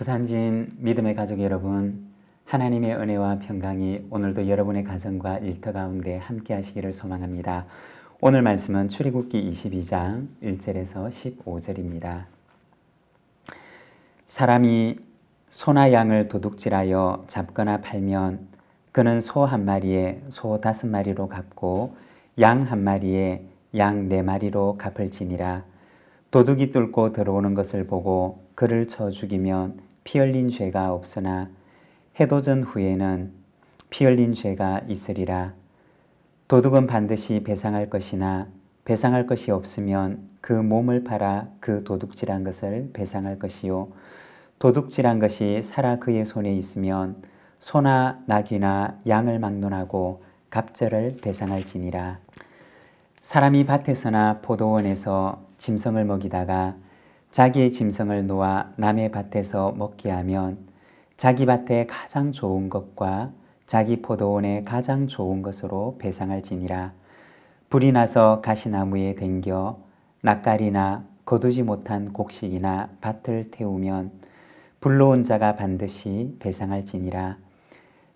부산진 믿음의 가족 여러분, 하나님의 은혜와 평강이 오늘도 여러분의 가정과 일터 가운데 함께 하시기를 소망합니다. 오늘 말씀은 출애굽기 22장 1절에서 15절입니다. 사람이 소나 양을 도둑질하여 잡거나 팔면 그는 소 한 마리에 소 다섯 마리로 갚고 양 한 마리에 양 네 마리로 갚을지니라 도둑이 뚫고 들어오는 것을 보고 그를 쳐 죽이면 피 흘린 죄가 없으나 해도전 후에는 피 흘린 죄가 있으리라. 도둑은 반드시 배상할 것이나 배상할 것이 없으면 그 몸을 팔아 그 도둑질한 것을 배상할 것이요. 도둑질한 것이 살아 그의 손에 있으면 소나 나귀나 양을 막론하고 갑절을 배상할지니라. 사람이 밭에서나 포도원에서 짐승을 먹이다가 자기의 짐승을 놓아 남의 밭에서 먹게 하면 자기 밭에 가장 좋은 것과 자기 포도원에 가장 좋은 것으로 배상할지니라. 불이 나서 가시나무에 댕겨 낯가리나 거두지 못한 곡식이나 밭을 태우면 불러온 자가 반드시 배상할지니라.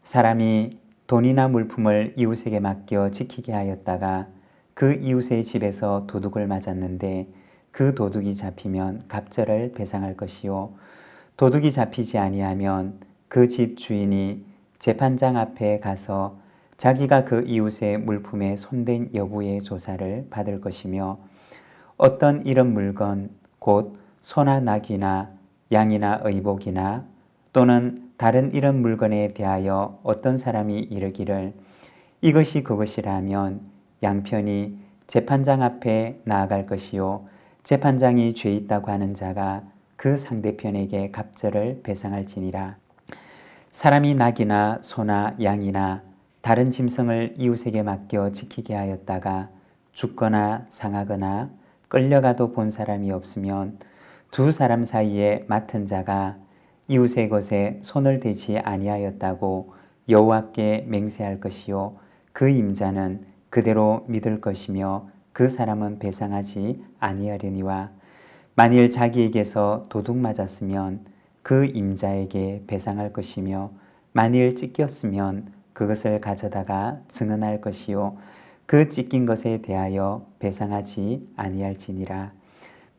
사람이 돈이나 물품을 이웃에게 맡겨 지키게 하였다가 그 이웃의 집에서 도둑을 맞았는데 그 도둑이 잡히면 갑절을 배상할 것이요. 도둑이 잡히지 아니하면 그 집 주인이 재판장 앞에 가서 자기가 그 이웃의 물품에 손댄 여부의 조사를 받을 것이며 어떤 이런 물건 곧 소나 나귀나 양이나 의복이나 또는 다른 이런 물건에 대하여 어떤 사람이 이르기를 이것이 그것이라면 양편이 재판장 앞에 나아갈 것이요 재판장이 죄 있다고 하는 자가 그 상대편에게 갑절을 배상할지니라. 사람이 낙이나 소나 양이나 다른 짐승을 이웃에게 맡겨 지키게 하였다가 죽거나 상하거나 끌려가도 본 사람이 없으면 두 사람 사이에 맡은 자가 이웃의 것에 손을 대지 아니하였다고 여호와께 맹세할 것이요 그 임자는 그대로 믿을 것이며 그 사람은 배상하지 아니하려니와 만일 자기에게서 도둑 맞았으면 그 임자에게 배상할 것이며 만일 찢겼으면 그것을 가져다가 증언할 것이요 그 찢긴 것에 대하여 배상하지 아니할지니라.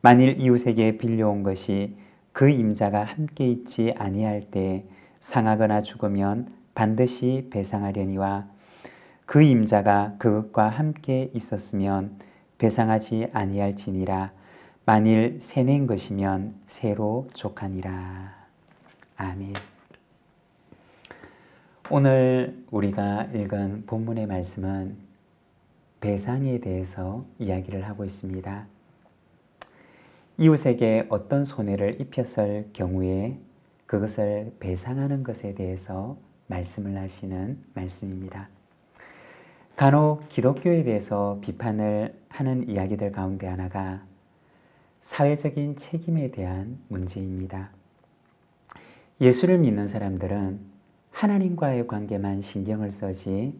만일 이웃에게 빌려온 것이 그 임자가 함께 있지 아니할 때 상하거나 죽으면 반드시 배상하려니와 그 임자가 그것과 함께 있었으면 배상하지 아니할지니라 만일 새낸 것이면 새로 족하니라 아멘. 오늘 우리가 읽은 본문의 말씀은 배상에 대해서 이야기를 하고 있습니다. 이웃에게 어떤 손해를 입혔을 경우에 그것을 배상하는 것에 대해서 말씀을 하시는 말씀입니다. 간혹 기독교에 대해서 비판을 하는 이야기들 가운데 하나가 사회적인 책임에 대한 문제입니다. 예수를 믿는 사람들은 하나님과의 관계만 신경을 써지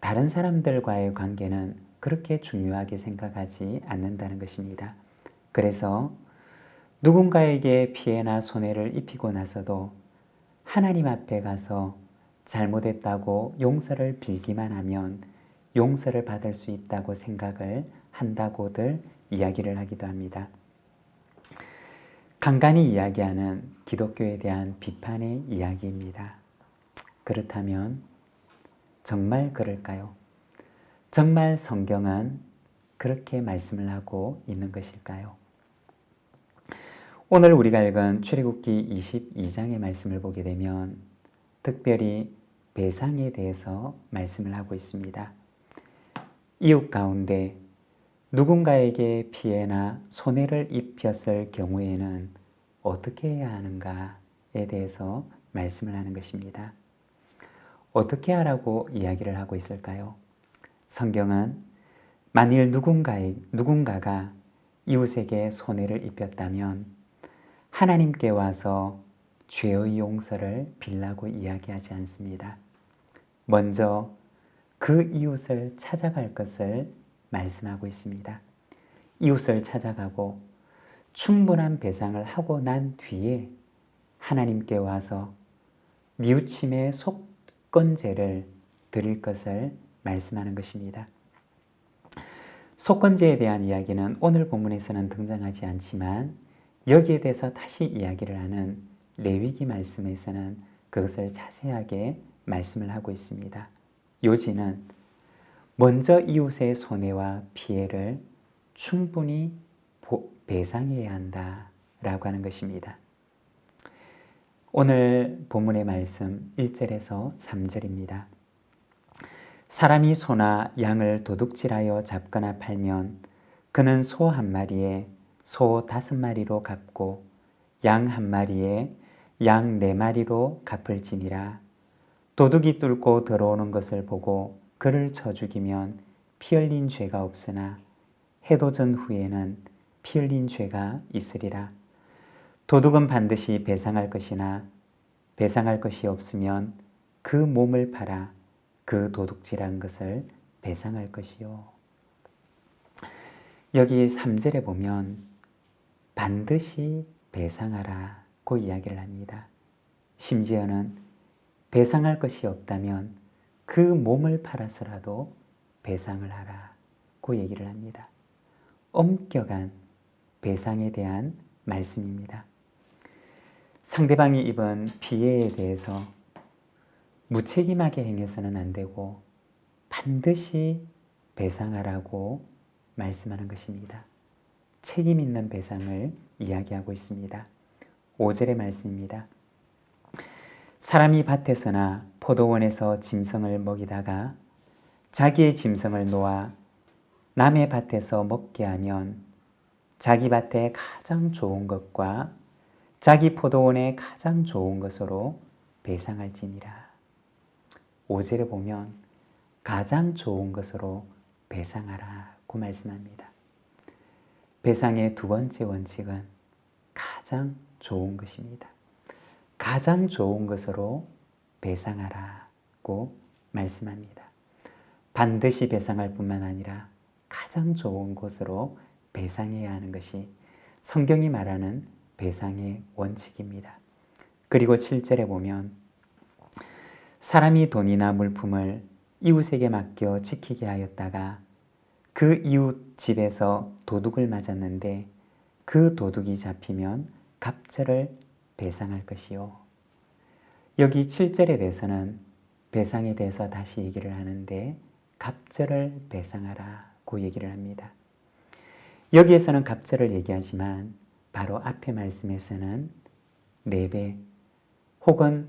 다른 사람들과의 관계는 그렇게 중요하게 생각하지 않는다는 것입니다. 그래서 누군가에게 피해나 손해를 입히고 나서도 하나님 앞에 가서 잘못했다고 용서를 빌기만 하면 용서를 받을 수 있다고 생각을 한다고들 이야기를 하기도 합니다. 간간히 이야기하는 기독교에 대한 비판의 이야기입니다. 그렇다면 정말 그럴까요? 정말 성경은 그렇게 말씀을 하고 있는 것일까요? 오늘 우리가 읽은 출애굽기 22장의 말씀을 보게 되면 특별히 배상에 대해서 말씀을 하고 있습니다. 이웃 가운데 누군가에게 피해나 손해를 입혔을 경우에는 어떻게 해야 하는가에 대해서 말씀을 하는 것입니다. 어떻게 하라고 이야기를 하고 있을까요? 성경은 만일 누군가의, 누군가가 이웃에게 손해를 입혔다면 하나님께 와서 죄의 용서를 빌라고 이야기하지 않습니다. 먼저 그 이웃을 찾아갈 것을 말씀하고 있습니다. 이웃을 찾아가고 충분한 배상을 하고 난 뒤에 하나님께 와서 뉘우침의 속건제를 드릴 것을 말씀하는 것입니다. 속건제에 대한 이야기는 오늘 본문에서는 등장하지 않지만 여기에 대해서 다시 이야기를 하는 레위기 말씀에서는 그것을 자세하게 말씀을 하고 있습니다. 요지는 먼저 이웃의 손해와 피해를 충분히 배상해야 한다 라고 하는 것입니다. 오늘 본문의 말씀 1절에서 3절입니다. 사람이 소나 양을 도둑질하여 잡거나 팔면 그는 소 한 마리에 소 다섯 마리로 갚고 양 한 마리에 양 네 마리로 갚을지니라. 도둑이 뚫고 들어오는 것을 보고 그를 쳐 죽이면 피 흘린 죄가 없으나 해도 전 후에는 피 흘린 죄가 있으리라. 도둑은 반드시 배상할 것이나 배상할 것이 없으면 그 몸을 팔아 그 도둑질한 것을 배상할 것이요. 여기 3절에 보면 반드시 배상하라고 이야기를 합니다. 심지어는 배상할 것이 없다면 그 몸을 팔아서라도 배상을 하라고 얘기를 합니다. 엄격한 배상에 대한 말씀입니다. 상대방이 입은 피해에 대해서 무책임하게 행해서는 안 되고 반드시 배상하라고 말씀하는 것입니다. 책임 있는 배상을 이야기하고 있습니다. 5절의 말씀입니다. 사람이 밭에서나 포도원에서 짐승을 먹이다가 자기의 짐승을 놓아 남의 밭에서 먹게 하면 자기 밭에 가장 좋은 것과 자기 포도원에 가장 좋은 것으로 배상할지니라. 5절에 보면 가장 좋은 것으로 배상하라고 말씀합니다. 배상의 두 번째 원칙은 가장 좋은 것입니다. 가장 좋은 것으로 배상하라고 말씀합니다. 반드시 배상할 뿐만 아니라 가장 좋은 것으로 배상해야 하는 것이 성경이 말하는 배상의 원칙입니다. 그리고 7절에 보면 사람이 돈이나 물품을 이웃에게 맡겨 지키게 하였다가 그 이웃 집에서 도둑을 맞았는데 그 도둑이 잡히면 갑절을 배상할 것이요. 여기 7절에 대해서는 배상에 대해서 다시 얘기를 하는데 갑절을 배상하라고 얘기를 합니다. 여기에서는 갑절을 얘기하지만 바로 앞에 말씀에서는 4배 혹은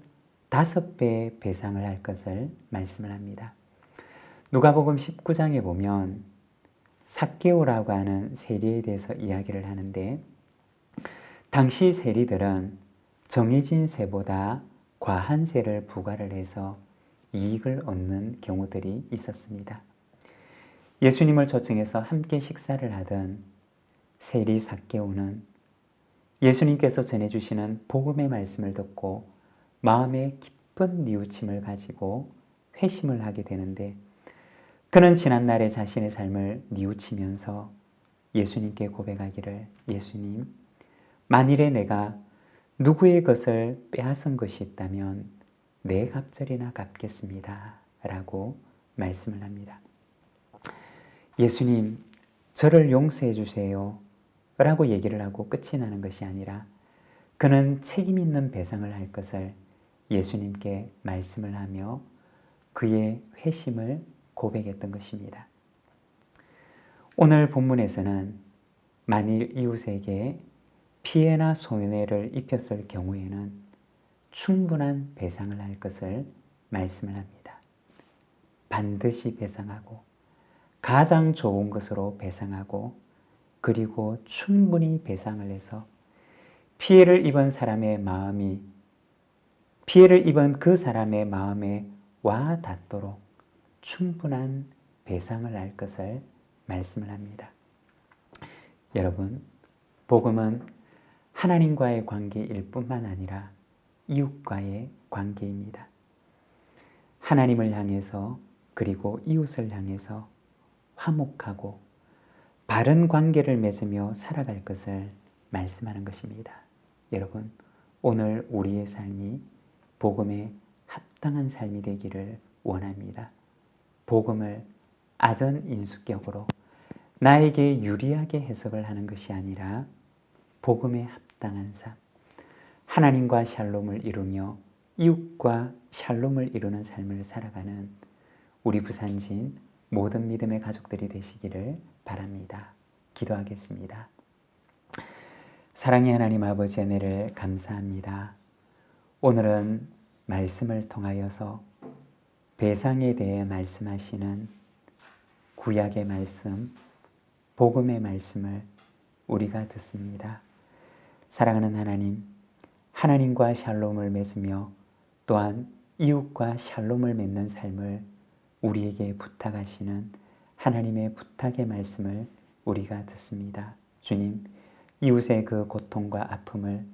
다섯 배의 배상을 할 것을 말씀을 합니다. 누가복음 19장에 보면 사개오라고 하는 세리에 대해서 이야기를 하는데 당시 세리들은 정해진 세보다 과한 세를 부과를 해서 이익을 얻는 경우들이 있었습니다. 예수님을 초청해서 함께 식사를 하던 세리 사개오는 예수님께서 전해주시는 복음의 말씀을 듣고 마음에 깊은 뉘우침을 가지고 회심을 하게 되는데 그는 지난날의 자신의 삶을 뉘우치면서 예수님께 고백하기를 예수님 만일에 내가 누구의 것을 빼앗은 것이 있다면 내 갑절이나 갚겠습니다. 라고 말씀을 합니다. 예수님, 저를 용서해 주세요. 라고 얘기를 하고 끝이 나는 것이 아니라 그는 책임 있는 배상을 할 것을 예수님께 말씀을 하며 그의 회심을 고백했던 것입니다. 오늘 본문에서는 만일 이웃에게 피해나 손해를 입혔을 경우에는 충분한 배상을 할 것을 말씀을 합니다. 반드시 배상하고 가장 좋은 것으로 배상하고 그리고 충분히 배상을 해서 피해를 입은 사람의 마음이 피해를 입은 그 사람의 마음에 와 닿도록 충분한 배상을 할 것을 말씀을 합니다. 여러분, 복음은 하나님과의 관계일 뿐만 아니라 이웃과의 관계입니다. 하나님을 향해서 그리고 이웃을 향해서 화목하고 바른 관계를 맺으며 살아갈 것을 말씀하는 것입니다. 여러분, 오늘 우리의 삶이 복음에 합당한 삶이 되기를 원합니다. 복음을 아전 인수격으로 나에게 유리하게 해석을 하는 것이 아니라 복음에 합 당한 삶, 하나님과 샬롬을 이루며 이웃과 샬롬을 이루는 삶을 살아가는 우리 부산진 모든 믿음의 가족들이 되시기를 바랍니다. 기도하겠습니다. 사랑의 하나님 아버지 은혜를 감사합니다. 오늘은 말씀을 통하여서 배상에 대해 말씀하시는 구약의 말씀, 복음의 말씀을 우리가 듣습니다. 사랑하는 하나님, 하나님과 샬롬을 맺으며 또한 이웃과 샬롬을 맺는 삶을 우리에게 부탁하시는 하나님의 부탁의 말씀을 우리가 듣습니다. 주님, 이웃의 그 고통과 아픔을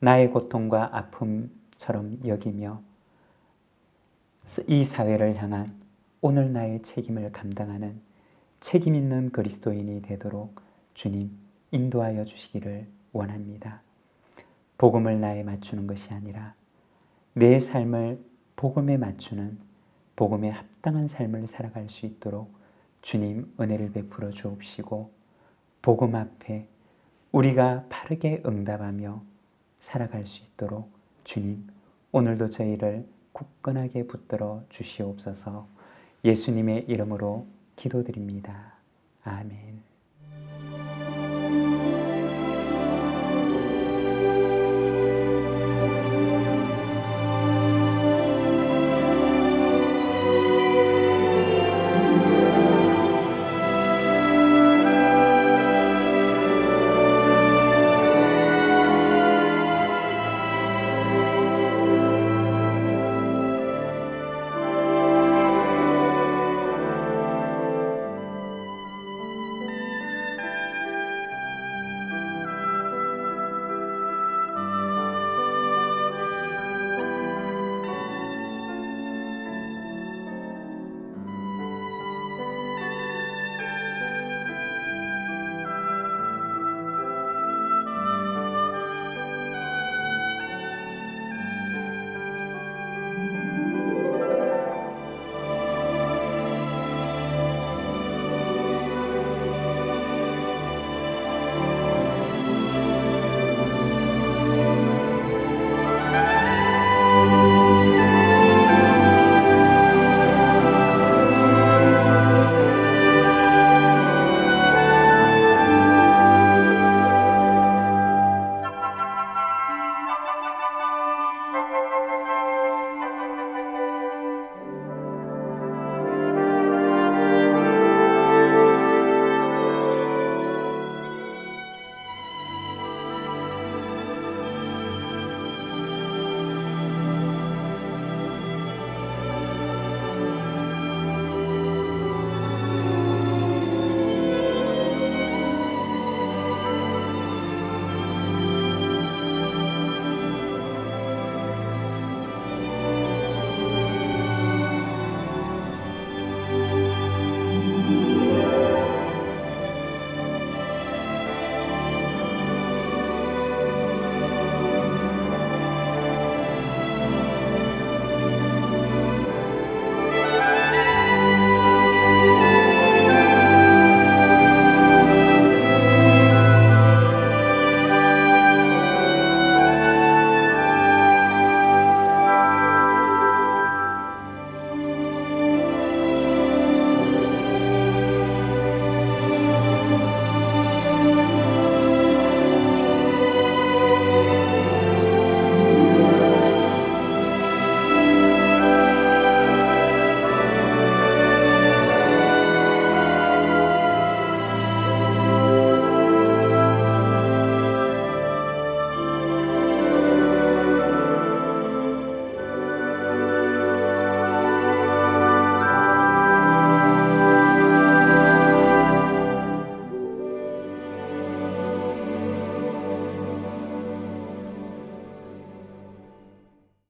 나의 고통과 아픔처럼 여기며 이 사회를 향한 오늘 나의 책임을 감당하는 책임 있는 그리스도인이 되도록 주님 인도하여 주시기를 원합니다. 복음을 나에 맞추는 것이 아니라 내 삶을 복음에 맞추는 복음에 합당한 삶을 살아갈 수 있도록 주님 은혜를 베풀어 주옵시고 복음 앞에 우리가 바르게 응답하며 살아갈 수 있도록 주님 오늘도 저희를 굳건하게 붙들어 주시옵소서 예수님의 이름으로 기도드립니다. 아멘.